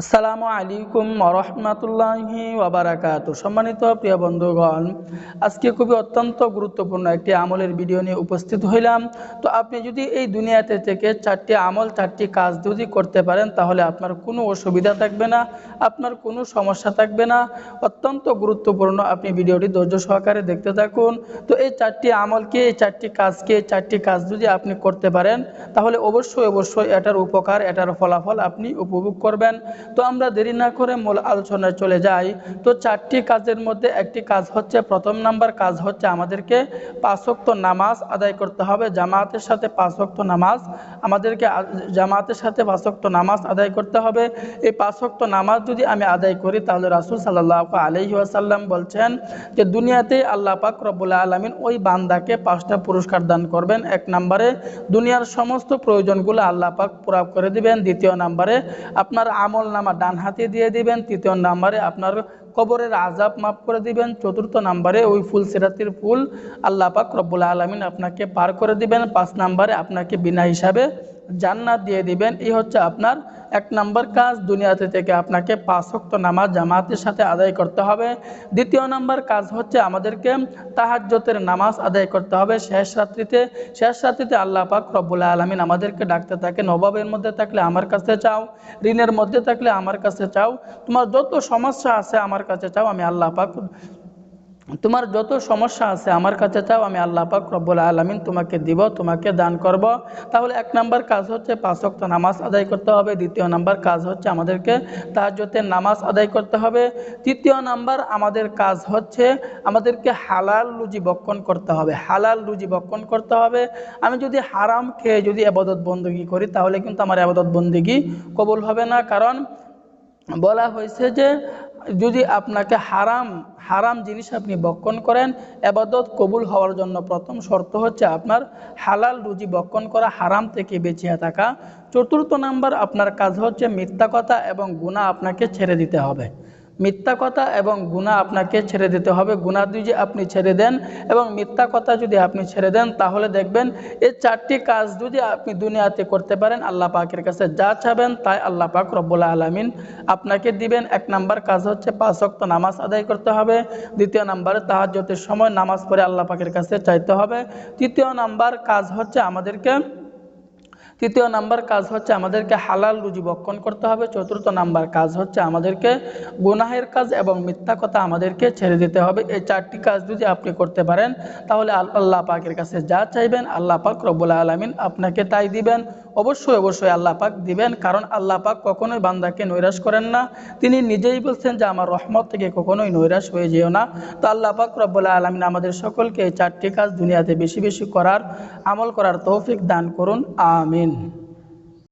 আসসালামু আলাইকুম রহমতুল্লাহি ওয়াবারাকাতু সম্মানিত প্রিয় বন্ধুগণ, আজকে খুবই অত্যন্ত গুরুত্বপূর্ণ একটি আমলের ভিডিও নিয়ে উপস্থিত হইলাম। তো আপনি যদি এই দুনিয়াতে থেকে চারটি আমল, চারটি কাজ যদি করতে পারেন, তাহলে আপনার কোনো অসুবিধা থাকবে না, আপনার কোনো সমস্যা থাকবে না। অত্যন্ত গুরুত্বপূর্ণ আপনি ভিডিওটি ধৈর্য সহকারে দেখতে থাকুন। তো এই চারটি আমলকে এই চারটি কাজকে এই চারটি কাজ যদি আপনি করতে পারেন, তাহলে অবশ্যই অবশ্যই এটার উপকার, এটার ফলাফল আপনি উপভোগ করবেন। তো আমরা দেরি না করে মূল আলোচনায় চলে যাই। তো চারটি কাজের মধ্যে একটি কাজ হচ্ছে, প্রথম নাম্বার কাজ হচ্ছে আমাদেরকে পাঁচক্ত নামাজ আদায় করতে হবে। জামাতের সাথে পাঁচক্ত নামাজ আমাদেরকে জামাতের সাথে পাঁচক্ত নামাজ আদায় করতে হবে। এই পাঁচক্ত নামাজ যদি আমি আদায় করি, তাহলে রাসুল সাল্লাহ আলহি আসাল্লাম বলছেন যে দুনিয়াতেই আল্লাহ পাক রব্বুল্লাহ আলমিন ওই বান্দাকে পাঁচটা পুরস্কার দান করবেন। এক নম্বরে, দুনিয়ার সমস্ত প্রয়োজনগুলো আল্লাহ পাক পুরা করে দিবেন। দ্বিতীয় নম্বরে, আপনার আমল নামা ডান হাতে দিয়ে দিবেন তৃতীয় নাম্বারে আপনার কবরের আজাব মাফ করে দিবেন। চতুর্থ নাম্বারে ওই ফুল সেরাতির ফুল আল্লাহ পাক রব্বুল আলমিন আপনাকে পার করে দিবেন। পাঁচ নাম্বারে আপনাকে বিনা হিসাবে জান্নাত দিয়ে দিবেন। এই হচ্ছে আপনার এক নম্বর কাজ। দুনিয়াতে থেকে আপনাকে পাঁচ ওয়াক্ত নামাজ জামাতের সাথে আদায় করতে হবে। দ্বিতীয় নম্বর কাজ হচ্ছে আমাদেরকে তাহাজ্জতের নামাজ আদায় করতে হবে। শেষ রাত্রিতে শেষ রাত্রিতে আল্লাহ পাক রব্বুল আলমিন আমাদেরকে ডাকতে থাকে, নবাবের মধ্যে থাকলে আমার কাছে চাও ঋণের মধ্যে থাকলে আমার কাছে চাও তোমার যত সমস্যা আছে আমার কাছে চাও, আমি আল্লাহ পাক তোমার যত সমস্যা আছে আমার কাছে চাও, আমি আল্লাহ পাক রব্বুল আলমিন তোমাকে দিব, তোমাকে দান করব। তাহলে এক নাম্বার কাজ হচ্ছে পাঁচক্ত নামাজ আদায় করতে হবে। দ্বিতীয় নাম্বার কাজ হচ্ছে আমাদেরকে তাহাজ্জতের নামাজ আদায় করতে হবে। তৃতীয় নাম্বার আমাদের কাজ হচ্ছে আমাদেরকে হালাল রুজি বক্ষণ করতে হবে। হালাল রুজি বক্ষণ করতে হবে। আমি যদি হারাম খেয়ে যদি আবাদত বন্দগি করি, তাহলে কিন্তু আমার আবাদত বন্দগি কবুল হবে না। কারণ বলা হয়েছে যে যদি আপনাকে হারাম হারাম জিনিস আপনি বক্ষণ করেন, এবাদত কবুল হওয়ার জন্য প্রথম শর্ত হচ্ছে আপনার হালাল রুজি বক্ষণ করা, হারাম থেকে বেঁচিয়ে থাকা। চতুর্থ নাম্বার আপনার কাজ হচ্ছে মিথ্যা কথা এবং গুণা আপনাকে ছেড়ে দিতে হবে। মিথ্যা কথা এবং গুণা আপনাকে ছেড়ে দিতে হবে। গুণা যদি আপনি ছেড়ে দেন এবং মিথ্যা কথা যদি আপনি ছেড়ে দেন, তাহলে দেখবেন এই চারটি কাজ যদি আপনি দুনিয়াতে করতে পারেন, আল্লাহ পাকের কাছে যা চাবেন তাই আল্লাহ পাক রব্বুল্লা আলমিন আপনাকে দিবেন। এক নাম্বার কাজ হচ্ছে পাঁচ ওয়াক্ত নামাজ আদায় করতে হবে। দ্বিতীয় নাম্বারে তাহাজ্জতের সময় নামাজ পড়ে আল্লাহ পাকের কাছে চাইতে হবে। তৃতীয় নাম্বার কাজ হচ্ছে আমাদেরকে তৃতীয় নাম্বার কাজ হচ্ছে আমাদেরকে হালাল রুজি বক্ষণ করতে হবে। চতুর্থ নাম্বার কাজ হচ্ছে আমাদেরকে গুনাহের কাজ এবং মিথ্যা কথা আমাদেরকে ছেড়ে দিতে হবে। এই চারটি কাজ যদি আপনি করতে পারেন, তাহলে আল- আল্লাহ পাকের কাছে যা চাইবেন, আল্লাহ পাক রব্বুল আলমিন আপনাকে তাই দিবেন। অবশ্যই অবশ্যই আল্লাহ পাক দিবেন। কারণ আল্লাহ পাক কখনোই বান্দাকে নৈরাশ করেন না। তিনি নিজেই বলছেন যে, আমার রহমত থেকে কখনোই নৈরাশ হয়ে যেও না। তো আল্লাহ পাক রব্বুল আলমিন আমাদের সকলকে এই চারটি কাজ দুনিয়াতে বেশি বেশি করার আমল করার তৌফিক দান করুন। আমিন।